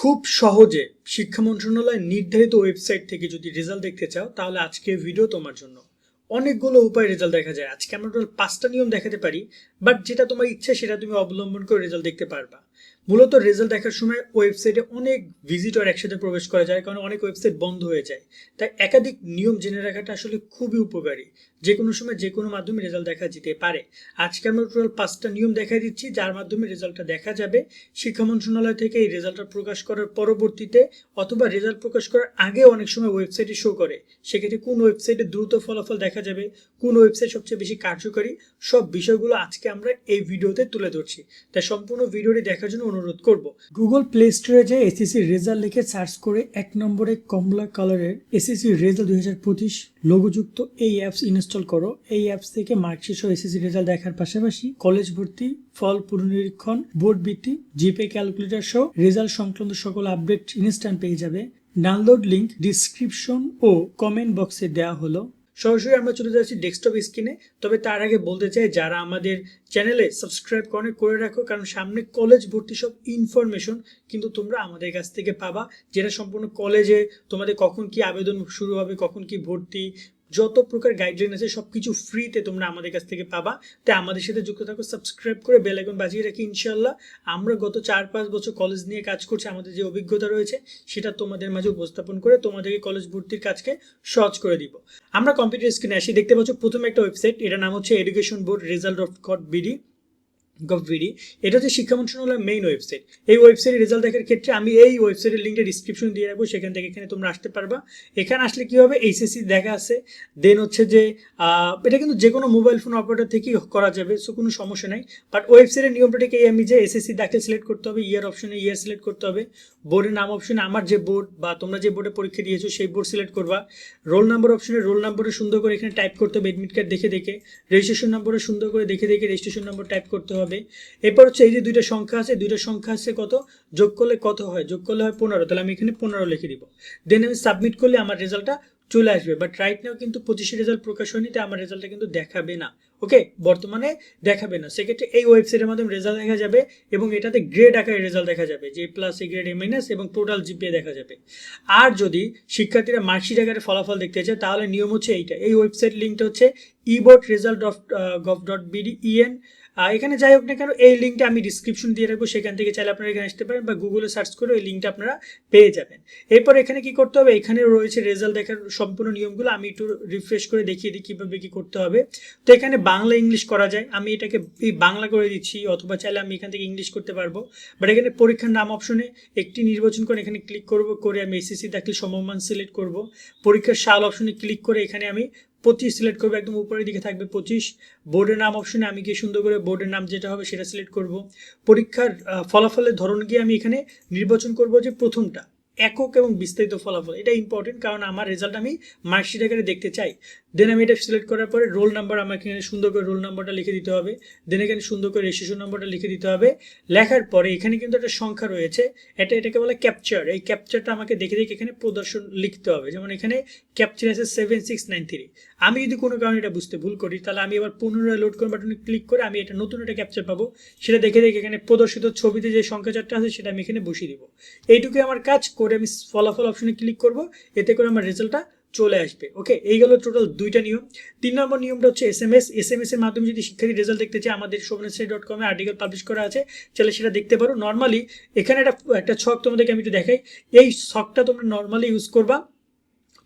খুব সহজে শিক্ষা মন্ত্রণালয় নির্ধারিত ওয়েবসাইট থেকে যদি রেজাল্ট দেখতে চাও, তাহলে আজকে ভিডিও তোমার জন্য। অনেকগুলো উপায় রেজাল্ট দেখা যায়। আজকে আমরা টোটাল পাঁচটা নিয়ম দেখাতে পারি বাট যেটা তোমার ইচ্ছা সেটা তুমি অবলম্বন করে রেজাল্ট দেখতে পারবা। মূলত রেজাল্ট দেখার সময় ওয়েবসাইটে অনেক ভিজিটর একসাথে প্রবেশ করা যায়, কারণ অনেক ওয়েবসাইট বন্ধ হয়ে যায়। তাই একাধিক নিয়ম জেনে রাখাটা আসলে খুবই উপকারী। যে কোনো সময় যে কোনো মাধ্যমে রেজাল্ট দেখা যেতে পারে। আজকে আমরা টোটাল পাঁচটা নিয়ম দেখা দিচ্ছি, যার মাধ্যমে রেজাল্টটা দেখা যাবে। শিক্ষা মন্ত্রণালয় থেকে এই রেজাল্টটা প্রকাশ করার পরবর্তীতে অথবা রেজাল্ট প্রকাশ করার আগে অনেক সময় ওয়েবসাইটে শো করে। সেক্ষেত্রে কোন ওয়েবসাইটে দ্রুত ফলাফল দেখা যাবে, কোন ওয়েবসাইট সবচেয়ে বেশি কার্যকরী, সব বিষয়গুলো আজকে আমরা এই ভিডিওতে তুলে ধরছি। তাই সম্পূর্ণ ভিডিওটি দেখার জন্য অনুরোধ করব। গুগল প্লে স্টোরে যে এসএসসি রেজাল্ট লিখে সার্চ করে এক নম্বরে কমলা কালারের এসএসসি রেজাল্ট দুই হাজার পঁচিশ লোগোযুক্ত এই অ্যাপস ইনস্টল করো। এই অ্যাপস থেকে মার্কশিট সহ এসএসসি রেজাল্ট দেখার পাশাপাশি কলেজ ভর্তি ফল পুনর্নিরীক্ষণ বোর্ড বৃত্তি জিপে ক্যালকুলেটর সহ রেজাল্ট সংক্রান্ত সকল আপডেট ইনস্ট্যান্ট পেয়ে যাবে। ডাউনলোড লিংক ডিসক্রিপশন ও কমেন্ট বক্সে দেওয়া হলো। সরাসরি আমরা চলে যাচ্ছি ডেস্কটপ স্ক্রিনে তবে তার আগে বলতে চাই, যারা আমাদের চ্যানেলে সাবস্ক্রাইব করে করে রাখো, কারণ সামনে কলেজ ভর্তি সব ইনফরমেশন কিন্তু তোমরা আমাদের কাছ থেকে পাবা। যেটা সম্পূর্ণ কলেজে তোমাদের কখন কি আবেদন শুরু হবে, কখন কি ভর্তি যত প্রকার গাইডলাইন আছে সব কিছু ফ্রিতে তোমরা আমাদের কাছ থেকে পাবা। তাই আমাদের সাথে যুক্ত থাকো সাবস্ক্রাইব করে বেল আইকন বাজিয়ে রাখি ইনশাল্লাহ আমরা গত চার পাঁচ বছর কলেজ নিয়ে কাজ করছি, আমাদের যে অভিজ্ঞতা রয়েছে, সেটা তোমাদের মাঝে উপস্থাপন করে তোমাদেরকে কলেজ ভর্তির কাজকে সহজ করে দিব। আমরা কম্পিউটার স্ক্রিনে আসি, দেখতে পাচ্ছ প্রথমে একটা ওয়েবসাইট এটার নাম হচ্ছে education board result dot BD gov BD এটা হচ্ছে শিক্ষা মন্ত্রণালয়ের মেইন ওয়েবসাইট এই ওয়েবসাইটের রেজাল্ট দেখার ক্ষেত্রে আমি এই ওয়েবসাইটের লিঙ্কটা ডিসক্রিপশন দিয়ে রাখব। সেখান থেকে এখানে তোমরা আসতে পারবা। এখানে আসলে কি হবে? এইচএসসি দেখা আছে। দেন হচ্ছে যে এটা কিন্তু যে কোনো মোবাইল ফোন অপারেটর থেকেই করা যাবে সো কোনো সমস্যা নাই। বাট ওয়েবসাইটের নিয়মটা ঠিক এই, আমি যে এসএসসি দাখিল সিলেক্ট করতে হবে ইয়ার অপশনে ইয়ার সিলেক্ট করতে হবে। বোর্ডের নাম অপশনে আমার যে বোর্ড বা তোমরা যে বোর্ডে পরীক্ষা দিয়েছ, সেই বোর্ড সিলেক্ট করবা। রোল নাম্বার অপশনে রোল নাম্বারে সুন্দর করে এখানে টাইপ করতে হবে এডমিট কার্ড দেখে দেখে। রেজিস্ট্রেশন নাম্বারে সুন্দর করে দেখে দেখে রেজিস্ট্রেশন নম্বর টাইপ করতে হবে। এরপর হচ্ছে এই যে দুইটা সংখ্যা আছে, দুইটা সংখ্যা আছে কত? যোগ করলে কত হয়? যোগ করলে হয় পনেরো। তাহলে আমি এখানে পনেরো লিখে দিব। দেন আমি সাবমিট করলে আমার রেজাল্টটা চলে আসবে। বাট রাইট নাও কিন্তু পঁচিশে রেজাল্ট প্রকাশ হয়নি, তাই আমার রেজাল্টটা কিন্তু দেখাবে না। ওকে বর্তমানে দেখাবে না। সেক্ষেত্রে এই ওয়েবসাইটের মাধ্যমে রেজাল্ট দেখা যাবে এবং এটাতে গ্রেড আকারে রেজাল্ট দেখা যাবে যে plus A grade A minus এবং টোটাল জিপিএ দেখা যাবে। আর যদি শিক্ষার্থীরা মার্কশিট আকারে ফলাফল দেখতে চায়, তাহলে নিয়ম হচ্ছে এইটা। এই ওয়েবসাইট লিঙ্কটা হচ্ছে eboard result of gov dot BD EN এখানে যাই হোক না কেন, এই লিঙ্কটা আমি ডিসক্রিপশন দিয়ে রাখব, সেখান থেকে চাইলে আপনারা এখানে আসতে পারেন বা গুগলে সার্চ করে ওই লিঙ্কটা আপনারা পেয়ে যাবেন। এরপর এখানে কি করতে হবে? এখানে রয়েছে রেজাল্ট দেখার সম্পূর্ণ নিয়মগুলো, আমি একটু রিফ্রেশ করে দেখিয়ে দিই কীভাবে কী করতে হবে। তো এখানে বাংলা ইংলিশ করা যায়, আমি এটাকে বাংলা করে দিচ্ছি, অথবা চাইলে আমি এখান থেকে ইংলিশ করতে পারব। বাট এখানে পরীক্ষার নাম অপশনে একটি নির্বাচন করে এখানে ক্লিক করব, করে আমি এসএসসি দাখিল সমমান সিলেক্ট করব। পরীক্ষার সাল অপশনে ক্লিক করে এখানে আমি পঁচিশ সিলেক্ট করব, একদম উপরের দিকে থাকবে পঁচিশ। বোর্ডের নাম অপশনে আমি গিয়ে সুন্দর করে বোর্ডের নাম যেটা হবে সেটা সিলেক্ট করব। পরীক্ষার ফলাফলের ধরন গিয়ে আমি এখানে নির্বাচন করব যে প্রথমটা, একক এবং বিস্তারিত ফলাফল। এটা ইম্পর্টেন্ট কারণ আমার রেজাল্ট আমি মার্কশিট আকারে দেখতে চাই। দেন আমি এটা সিলেক্ট করার পরে রোল নাম্বার আমাকে এখানে সুন্দর করে রোল নাম্বারটা লিখে দিতে হবে। দেন এখানে সুন্দর করে রেজিস্ট্রেশন নাম্বারটা লিখে দিতে হবে। লেখার পরে এখানে কিন্তু একটা সংখ্যা রয়েছে। এটা এটাকে বলে ক্যাপচার এই ক্যাপচারটা আমাকে দেখে দেখে এখানে প্রদর্শন লিখতে হবে। যেমন এখানে ক্যাপচার আছে সেভেন সিক্স নাইন থ্রি আমি যদি কোনো কারণে এটা বুঝতে ভুল করি, তাহলে আমি এবার পুনরায় লোড করে বাটনে ক্লিক করে আমি এটা নতুন একটা ক্যাপচার পাবো। সেটা দেখে দেখে এখানে প্রদর্শিত ছবিতে যে সংখ্যা চারটা আছে, সেটা আমি এখানে বসিয়ে দিব। এইটুকু আমার কাজ, করে আমি ফলাফল অপশনে ক্লিক করব। এতে করে আমার রেজাল্টটা চলে আসবে। ওকে এই গেল টোটাল দুইটা নিয়ম। তিন নম্বর নিয়মটা হচ্ছে S M S S M S এর মাধ্যমে যদি শিক্ষার্থী রেজাল্ট দেখতে চায়, আমাদের সোভনেশ্রী ডট কমে আর্টিকেল পাবলিশ করা আছে। তাহলে সেটা দেখতে পারো। নর্মালি এখানে একটা একটা ছক তোমাদেরকে আমি একটু দেখাই। এই ছকটা তোমরা নর্মালি ইউজ করবা।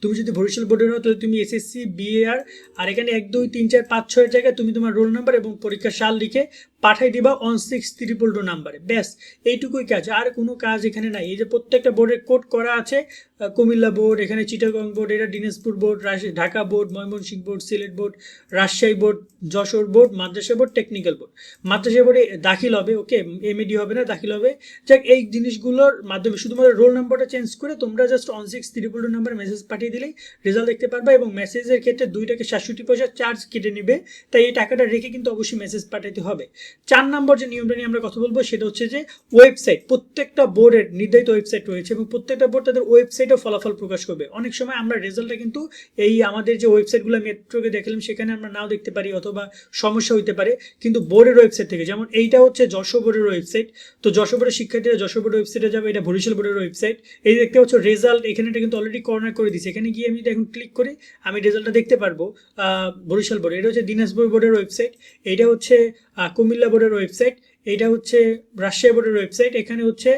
তুমি যদি বরিশাল বোর্ডের হও, তাহলে তুমি এসএসসি বিএআর আর এখানে এক, দুই, তিন, চার, পাঁচ ছয়ের জায়গায় তুমি তোমার রোল নাম্বার এবং পরীক্ষার সাল লিখে পাঠাই দিবা অন সিক্স ত্রিপল টু নাম্বারে ব্যাস, এইটুকুই কাজ। আর কোনো কাজ এখানে নাই। এই যে প্রত্যেকটা বোর্ডের কোড করা আছে কুমিল্লা বোর্ড, এখানে চিটাগং বোর্ড, এটা Dinajpur board Dhaka board, Mymensingh board, Sylhet board, Rajshahi board, Jessore board, মাদ্রাসা বোর্ড টেকনিক্যাল বোর্ড। মাদ্রাসা বোর্ডে দাখিল হবে ওকে এমএডি হবে না, দাখিল হবে। যাক, এই জিনিসগুলোর মাধ্যমে শুধুমাত্র রোল নাম্বারটা চেঞ্জ করে তোমরা just on six triple two number message পাঠিয়ে দিলেই রেজাল্ট দেখতে পারবে এবং মেসেজের ক্ষেত্রে দুই টাকা সাতষট্টি পয়সা চার্জ কেটে নেবে। তাই এই টাকাটা রেখে কিন্তু অবশ্যই মেসেজ পাঠাতে হবে। চার নম্বর যে নিয়মটা নিয়ে আমরা কথা বলব সেটা হচ্ছে যে ওয়েবসাইট প্রত্যেকটা বোর্ডের নির্ধারিত ওয়েবসাইট রয়েছে এবং প্রত্যেকটা বোর্ড তাদের ওয়েবসাইটেও ফলাফল প্রকাশ করবে। অনেক সময় আমরা রেজাল্টটা কিন্তু এই আমাদের যে ওয়েবসাইটগুলো মেট্রোকে দেখালাম সেখানে আমরা নাও দেখতে পারি অথবা সমস্যা হইতে পারে কিন্তু বোর্ডের ওয়েবসাইট থেকে। যেমন এইটা হচ্ছে যশোর বোর্ডের ওয়েবসাইট। তো যশোর বোর্ডের শিক্ষার্থীরা যশোর বোর্ডের ওয়েবসাইটে যাবে এটা বরিশাল বোর্ডের ওয়েবসাইট। এই দেখতে হচ্ছে রেজাল্ট এখানে এটা কিন্তু অলরেডি কর্নার করে দিয়েছে। এখানে গিয়ে আমি এখন ক্লিক করি আমি রেজাল্টটা দেখতে পারব বরিশাল বোর্ড। এটা হচ্ছে দিনাজপুর বোর্ডের ওয়েবসাইট। এটা হচ্ছে আহ, কুমিল্লা বোর্ডের ওয়েবসাইট এটা হচ্ছে রাজশাহী বোর্ডের ওয়েবসাইট, এখানে হচ্ছে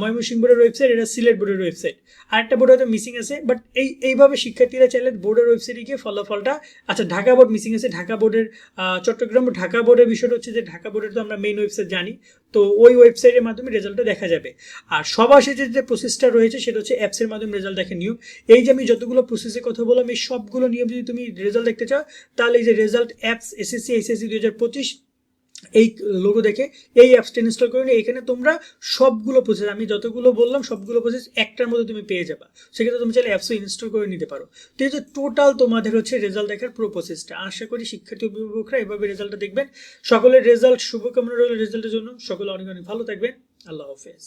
ময়মনসিংহ বোর্ডের ওয়েবসাইট, এটা সিলেট বোর্ডের ওয়েবসাইট। আরেকটা বোর্ড হয়তো মিসিং আছে বাট এই, এইভাবে শিক্ষার্থীরা চাইলে বোর্ডের ওয়েবসাইটে গিয়ে ফলাফলটা আচ্ছা ঢাকা বোর্ড মিসিং আছে, ঢাকা বোর্ডের চট্টগ্রাম ঢাকা বোর্ডের বিষয়টা হচ্ছে যে, ঢাকা বোর্ডের তো আমরা মেইন ওয়েবসাইট জানি, তো ওই ওয়েবসাইটের মাধ্যমে রেজাল্টটা দেখা যাবে। আর সবার শেষে যে প্রসেসটা রয়েছে, সেটা হচ্ছে অ্যাপসের মাধ্যমে রেজাল্ট দেখে নিয়ম এই যে আমি যতগুলো প্রসেসের কথা বললাম, এই সবগুলো নিয়ম যদি তুমি রেজাল্ট দেখতে চাও, তাহলে এই যে রেজাল্ট অ্যাপস এসএসসি এসএসসি দুই হাজার পঁচিশ এই লোগো দেখে এই অ্যাপসটা ইনস্টল করে নিয়ে এখানে তোমরা সবগুলো প্রসেস আমি যতগুলো বললাম সবগুলো প্রসেস একটার মধ্যে তুমি পেয়ে যাবা। সেক্ষেত্রে তুমি চাইলে অ্যাপসও ইনস্টল করে নিতে পারো। তো এই যে টোটাল তোমাদের হচ্ছে রেজাল্ট দেখার পুরো প্রসেসটা আশা করি শিক্ষার্থী অভিভাবকরা এভাবে রেজাল্টটা দেখবেন। সকলের রেজাল্ট শুভকামনা রইল রেজাল্টের জন্য। সকলে অনেক অনেক ভালো থাকবেন। আল্লাহ হাফেজ।